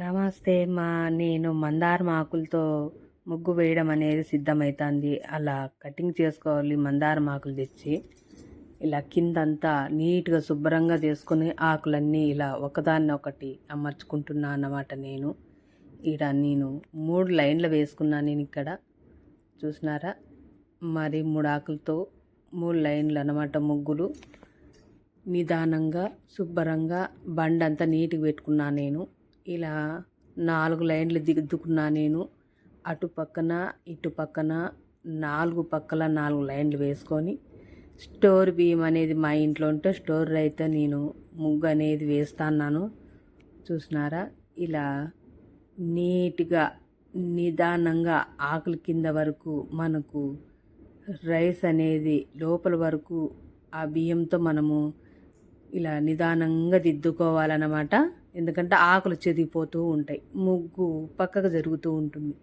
నమస్తే మా నేను మందారం ఆకులతో ముగ్గు వేయడం అనేది సిద్ధమవుతుంది అలా కటింగ్ చేసుకోవాలి మందారం ఆకులు తెచ్చి ఇలా కిందంతా నీట్గా శుభ్రంగా చేసుకుని ఆకులన్నీ ఇలా ఒకదాన్ని ఒకటి అమర్చుకుంటున్నా అన్నమాట నేను. ఇక్కడ నేను మూడు లైన్లు వేసుకున్నా నేను ఇక్కడ. చూసినారా? మరి మూడు ఆకులతో మూడు లైన్లు అన్నమాట ముగ్గులు. నిదానంగా శుభ్రంగా బండంతా నీట్గా పెట్టుకున్నా నేను. ఇలా నాలుగు లైన్లు దిద్దుకున్నా నేను. అటు పక్కన ఇటు పక్కన నాలుగు పక్కల నాలుగు లైన్లు వేసుకొని స్టోర్ బియ్యం అనేది మా ఇంట్లో ఉంటే స్టోర్ అయితే నేను ముగ్గు అనేది వేస్తాను చూసినారా? ఇలా నీట్గా నిదానంగా ఆకుల కింద వరకు మనకు రైస్ అనేది లోపల వరకు ఆ బియ్యంతో మనము ఇలా నిదానంగా దిద్దుకోవాలన్నమాట. ఎందుకంటే ఆకులు చెదిగిపోతూ ఉంటాయి. ముగ్గు పక్కకు జరుగుతూ ఉంటుంది.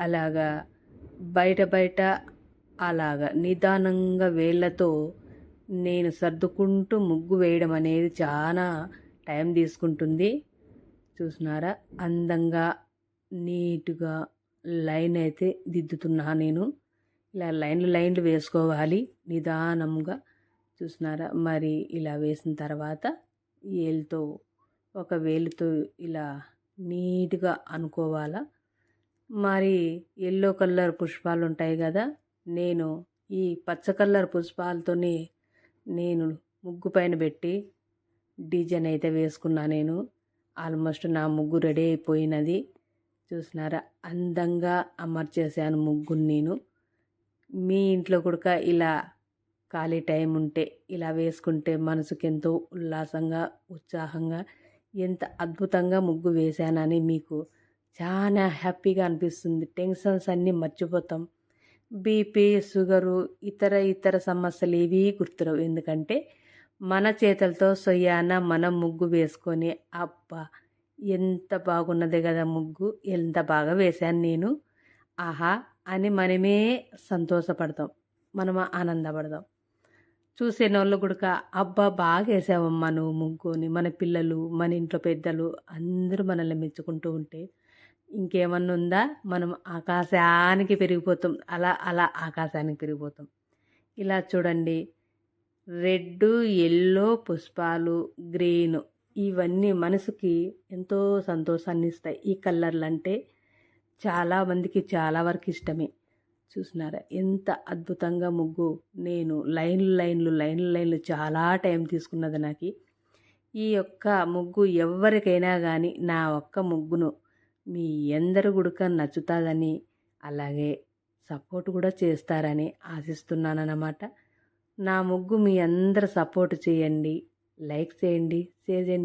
అలాగా బయట బయట అలాగా నిదానంగా వేళ్ళతో నేను సర్దుకుంటూ ముగ్గు వేయడం అనేది చాలా టైం తీసుకుంటుంది. చూసినారా? అందంగా నీట్గా లైన్ అయితే దిద్దుతున్నా నేను. ఇలా లైన్లు లైన్లు వేసుకోవాలి నిదానంగా. చూసినారా? మరి ఇలా వేసిన తర్వాత ఏళ్ళతో ఒక వేలుతో ఇలా నీట్గా అనుకోవాలా? మరి ఎల్లో కలర్ పుష్పాలు ఉంటాయి కదా నేను ఈ పచ్చ కలర్ పుష్పాలతోనే నేను ముగ్గు పైన పెట్టి డిజైన్ అయితే వేసుకున్నా నేను. ఆల్మోస్ట్ నా ముగ్గు రెడీ అయిపోయినది. చూసినారా? అందంగా అమర్చేశాను ముగ్గుని నేను. మీ ఇంట్లో కూడా ఇలా ఖాళీ టైం ఉంటే ఇలా వేసుకుంటే మనసుకెంతో ఉల్లాసంగా ఉత్సాహంగా ఎంత అద్భుతంగా ముగ్గు వేశానని మీకు చాలా హ్యాపీగా అనిపిస్తుంది. టెన్షన్స్ అన్నీ మర్చిపోతాం. బీపీ షుగరు ఇతర ఇతర సమస్యలు ఏవీ గుర్తురావు. ఎందుకంటే మన చేతులతో సొయ్యాన మనం ముగ్గు వేసుకొని అబ్బా ఎంత బాగున్నది కదా ముగ్గు ఎంత బాగా వేశాను నేను. ఆహా అని మనమే సంతోషపడతాం. మనం ఆనందపడదాం చూసే వాళ్ళు కూడా అబ్బా బాగా వేసావమ్మా నువ్వు ముగ్గుని మన పిల్లలు మన ఇంట్లో పెద్దలు అందరూ మనల్ని మెచ్చుకుంటూ ఉంటే ఇంకేమన్నా ఉందా? మనం ఆకాశానికి పెరిగిపోతాం. అలా అలా ఆకాశానికి పెరిగిపోతాం. ఇలా చూడండి. రెడ్ ఎల్లో పుష్పాలు గ్రీన్ ఇవన్నీ మనసుకి ఎంతో సంతోషాన్ని ఇస్తాయి ఈ కలర్లు అంటే చాలామందికి చాలా వరకు ఇష్టమే. చూసినారా? ఎంత అద్భుతంగా ముగ్గు నేను లైన్లు లైన్లు లైన్లు లైన్లు చాలా టైం తీసుకున్నది నాకు. ఈ యొక్క ముగ్గు ఎవరికైనా కానీ నా ఒక్క ముగ్గును మీ ఎందరు గుడక నచ్చుతుందని అలాగే సపోర్ట్ కూడా చేస్తారని ఆశిస్తున్నానన్నమాట. నా ముగ్గు మీ అందరు సపోర్ట్ చేయండి లైక్ చేయండి షేర్ చేయండి.